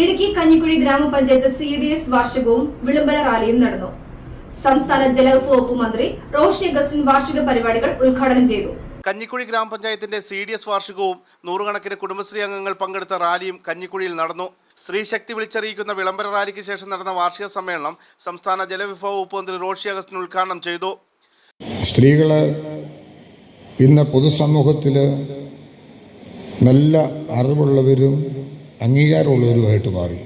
ഇടുക്കി കഞ്ഞിക്കുഴി ഗ്രാമപഞ്ചായത്ത് C D S വാർഷികവും വിളംബര റാലിയും നടന്നു. സംസ്ഥാന ജലവകുപ്പ് വകുപ്പ് മന്ത്രി റോഷി അഗസ്റ്റിൻ വാർഷിക പരിപാടികൾ ഉദ്ഘാടനം ചെയ്തു. കഞ്ഞിക്കുഴി ഗ്രാമപഞ്ചായത്തിന്റെ സി ഡി എസ് വാർഷികവും നൂറുകണക്കിന് കുടുംബശ്രീ അംഗങ്ങൾ പങ്കെടുത്ത റാലിയും കഞ്ഞിക്കുഴിയിൽ നടന്നു. സ്ത്രീശക്തി വിളിച്ചറിയിക്കുന്ന വിളംബര റാലിക്ക് ശേഷം നടന്ന വാർഷിക സമ്മേളനം സംസ്ഥാന ജലവിഭവ വകുപ്പ് മന്ത്രി റോഷി അഗസ്റ്റിൻ ഉദ്ഘാടനം ചെയ്തു. സ്ത്രീകൾ ഇന്ന് പൊതുസമൂഹത്തിൽ നല്ല അറിവുള്ളവരും അംഗീകാരമുള്ളവരുമായിട്ട് മാറി.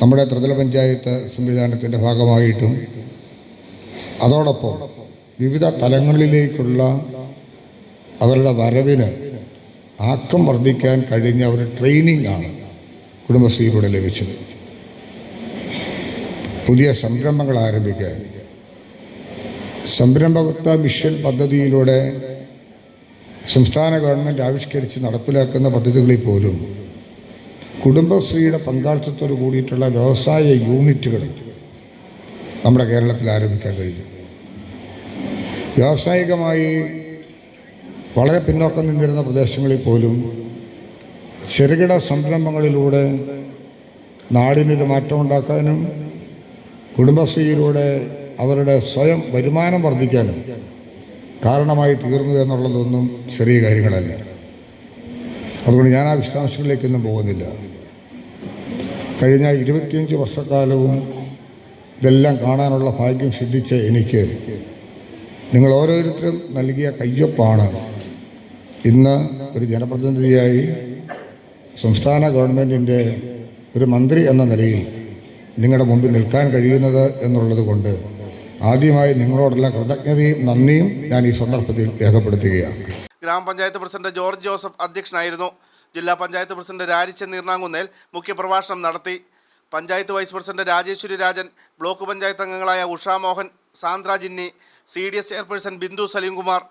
നമ്മുടെ ത്രിതല പഞ്ചായത്ത് സംവിധാനത്തിന്റെ ഭാഗമായിട്ടും അതോടൊപ്പം വിവിധ തലങ്ങളിലേക്കുള്ള അവരുടെ വരവിന് ആക്കം വർദ്ധിക്കാൻ കഴിഞ്ഞ ഒരു ട്രെയിനിങ് ആണ് കുടുംബശ്രീയിലൂടെ ലഭിച്ചത്. പുതിയ സംരംഭങ്ങൾ ആരംഭിക്കാൻ സംരംഭകത്വ മിഷൻ പദ്ധതിയിലൂടെ സംസ്ഥാന ഗവൺമെന്റ് ആവിഷ്കരിച്ച് നടപ്പിലാക്കുന്ന പദ്ധതികളിൽ പോലും കുടുംബശ്രീയുടെ പങ്കാളിത്തത്തോട് കൂടിയിട്ടുള്ള വ്യവസായ യൂണിറ്റുകൾ നമ്മുടെ കേരളത്തിൽ ആരംഭിക്കാൻ കഴിയും. വ്യാവസായികമായി വളരെ പിന്നോക്കം നിന്നിരുന്ന പ്രദേശങ്ങളിൽ പോലും ചെറുകിട സംരംഭങ്ങളിലൂടെ നാടിനൊരു മാറ്റം ഉണ്ടാക്കാനും കുടുംബശ്രീയിലൂടെ അവരുടെ സ്വയം വരുമാനം വർദ്ധിക്കാനും കാരണമായി തീർന്നു എന്നുള്ളതൊന്നും ചെറിയ കാര്യങ്ങളല്ല. അതുകൊണ്ട് ഞാൻ ആ വിശദാംശങ്ങളിലേക്കൊന്നും പോകുന്നില്ല. കഴിഞ്ഞ ഇരുപത്തിയഞ്ച് വർഷക്കാലവും ഇതെല്ലാം കാണാനുള്ള ഭാഗ്യം സിദ്ധിച്ച എനിക്ക് നിങ്ങൾ ഓരോരുത്തരും നൽകിയ കയ്യൊപ്പാണ്. ഇന്ന് ഒരു ജനപ്രതിനിധിയായി സംസ്ഥാന ഗവൺമെന്റിന്റെ ഒരു മന്ത്രി എന്ന നിലയിൽ നിങ്ങളുടെ മുമ്പിൽ നിൽക്കാൻ കഴിയുന്നത് എന്നുള്ളത് കൊണ്ട് ആദ്യമായി നിങ്ങളോടുള്ള കൃതജ്ഞതയും നന്ദിയും ഞാൻ ഈ സന്ദർഭത്തിൽ രേഖപ്പെടുത്തുകയാണ്. ഗ്രാമപഞ്ചായത്ത് പ്രസിഡന്റ് ജോർജ് ജോസഫ് അധ്യക്ഷനായിരുന്നു. ജില്ലാ പഞ്ചായത്ത് പ്രസിഡന്റ് രാജിച്ചൻ നീർണാങ്കുന്നേൽ മുഖ്യപ്രഭാഷണം നടത്തി. Panchayat vice president Rajeswari Rajan block panchayat അംഗങ്ങളായ Usha Mohan Sandra Jinny C D S chairperson Bindu Salimkumar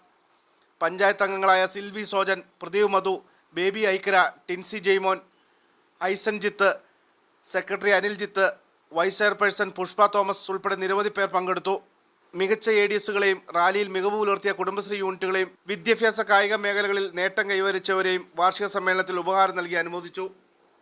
panchayat അംഗങ്ങളായ Silvy Sojan Pradeep Madhu Baby Aikkara Tincy Jaimon Aisanjith secretary Aniljith vice chairperson Pushpa Thomas ഉൾപ്പെടെ നിരവധി പേർ പങ്കെടുത്തു. മികച്ച A D എസുകളെയും റാലിയിൽ മികവ് പുലർത്തിയ കുടുംബശ്രീ യൂണിറ്റുകളെയും വിദ്യാഭ്യാസ കായിക മേഖലകളിൽ നേട്ടം കൈവരിച്ചവരെയും വാർഷിക സമ്മേളനത്തിൽ ഉപഹാരം നൽകി അനുമോദിച്ചു.